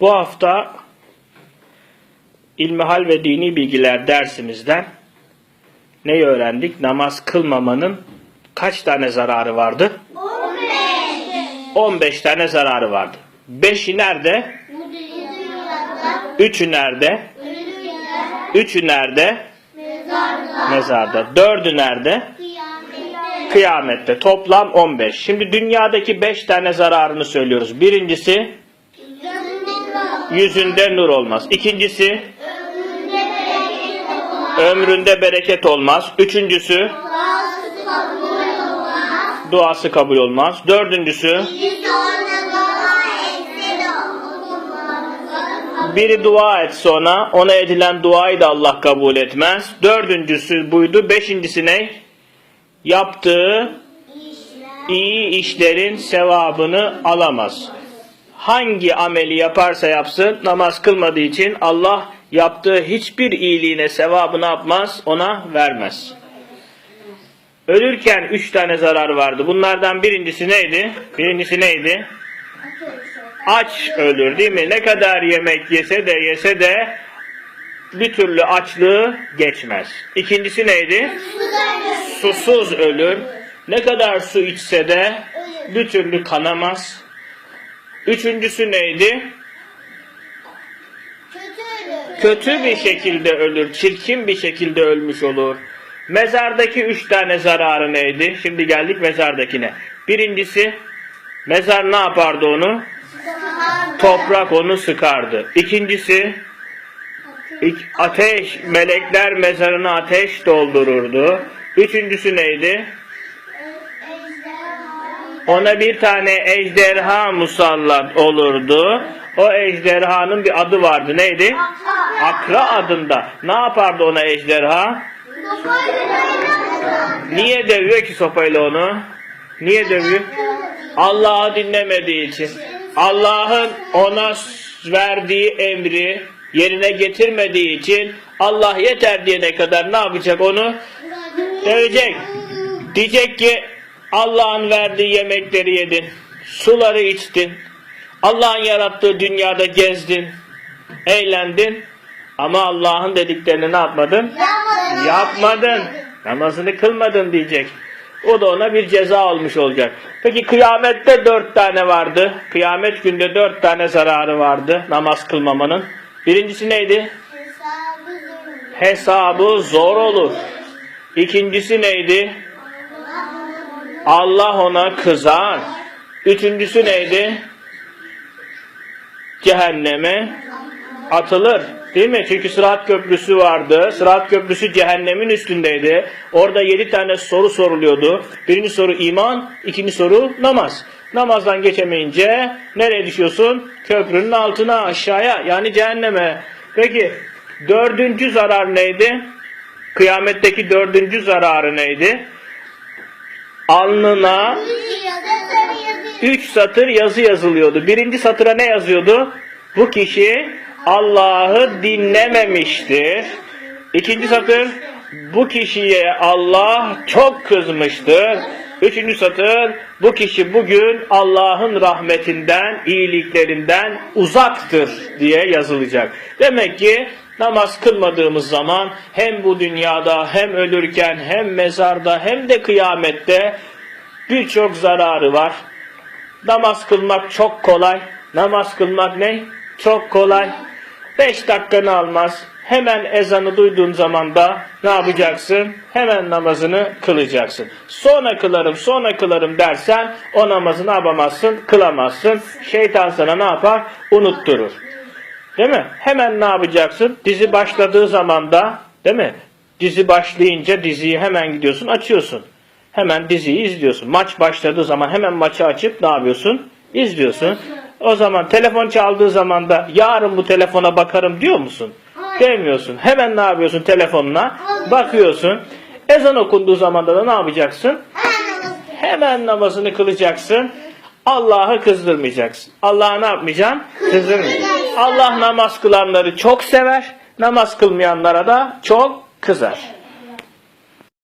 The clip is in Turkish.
Bu hafta İlmihal ve Dini Bilgiler dersimizden neyi öğrendik? Namaz kılmamanın kaç tane zararı vardı? 15 tane zararı vardı. 5'i nerede? 3'ü nerede? 3'ü nerede? Mezarda. 4'ü nerede? Kıyamette. Toplam 15. Şimdi dünyadaki 5 tane zararını söylüyoruz. Birincisi yüzünde nur olmaz. İkincisi ömründe bereket olmaz. Üçüncüsü duası kabul olmaz. Dördüncüsü biri dua etse ona, ona edilen duayı da Allah kabul etmez. Dördüncüsü buydu. Beşincisi ne? Yaptığı iyi işlerin sevabını alamaz. Hangi ameli yaparsa yapsın namaz kılmadığı için Allah yaptığı hiçbir iyiliğine sevabını yapmaz, ona vermez. Ölürken üç tane zarar vardı. Bunlardan birincisi neydi? Birincisi neydi? Aç ölür değil mi? Ne kadar yemek yese de yese de bir türlü açlığı geçmez. İkincisi neydi? Susuz ölür. Ne kadar su içse de bir türlü kanamaz. Üçüncüsü neydi? Kötü bir şekilde ölür, çirkin bir şekilde ölmüş olur. Mezardaki üç tane zararı neydi? Şimdi geldik mezardakine. Birincisi, mezar ne yapardı onu? Toprak onu sıkardı. İkincisi, ik- ateş, melekler mezarına ateş doldururdu. Üçüncüsü neydi? Ona bir tane ejderha musallat olurdu. O ejderhanın bir adı vardı. Neydi? Akra adında. Ne yapardı ona ejderha? Niye dövüyor ki sopayla onu? Niye dövüyor? Allah'ı dinlemediği için. Allah'ın ona verdiği emri yerine getirmediği için Allah yeter diyene kadar ne yapacak onu? Dövecek. Diyecek ki Allah'ın verdiği yemekleri yedin. Suları içtin. Allah'ın yarattığı dünyada gezdin. Eğlendin. Ama Allah'ın dediklerini ne yapmadın? Yapmadın. Namazını kılmadın diyecek. O da ona bir ceza olmuş olacak. Peki kıyamette dört tane vardı. Kıyamet günde dört tane zararı vardı namaz kılmamanın. Birincisi neydi? Hesabı zor olur. İkincisi neydi? Allah ona kızar. Üçüncüsü neydi? Cehenneme atılır. Değil mi? Çünkü Sırat Köprüsü vardı. Sırat Köprüsü cehennemin üstündeydi. Orada yedi tane soru soruluyordu. Birinci soru iman, ikinci soru namaz. Namazdan geçemeyince nereye düşüyorsun? Köprünün altına, aşağıya yani cehenneme. Peki dördüncü zarar neydi? Kıyametteki dördüncü zararı neydi? Alnına üç satır yazı yazılıyordu. Birinci satıra ne yazıyordu? Bu kişi Allah'ı dinlememiştir. İkinci satır bu kişiye Allah çok kızmıştır. Üçüncü satır bu kişi bugün Allah'ın rahmetinden, iyiliklerinden uzaktır diye yazılacak. Demek ki namaz kılmadığımız zaman hem bu dünyada hem ölürken hem mezarda hem de kıyamette birçok zararı var. Namaz kılmak çok kolay. Namaz kılmak ne? Çok kolay. Beş dakikanı almaz. Hemen ezanı duyduğun zaman da ne yapacaksın? Hemen namazını kılacaksın. Sonra kılarım, sonra kılarım dersen o namazı ne yapamazsın? Kılamazsın. Şeytan sana ne yapar? Unutturur. Değil mi? Hemen ne yapacaksın? Dizi başladığı zaman da değil mi? Dizi başlayınca diziyi hemen gidiyorsun açıyorsun. Hemen diziyi izliyorsun. Maç başladığı zaman hemen maçı açıp ne yapıyorsun? İzliyorsun. O zaman telefon çaldığı zaman da yarın bu telefona bakarım diyor musun? Demiyorsun. Hemen ne yapıyorsun telefonuna? Bakıyorsun. Ezan okunduğu zaman da ne yapacaksın? Hemen namazını kılacaksın. Allah'ı kızdırmayacaksın. Allah'ı ne yapmayacaksın? Kızdırmayacaksın. Allah namaz kılanları çok sever. Namaz kılmayanlara da çok kızar.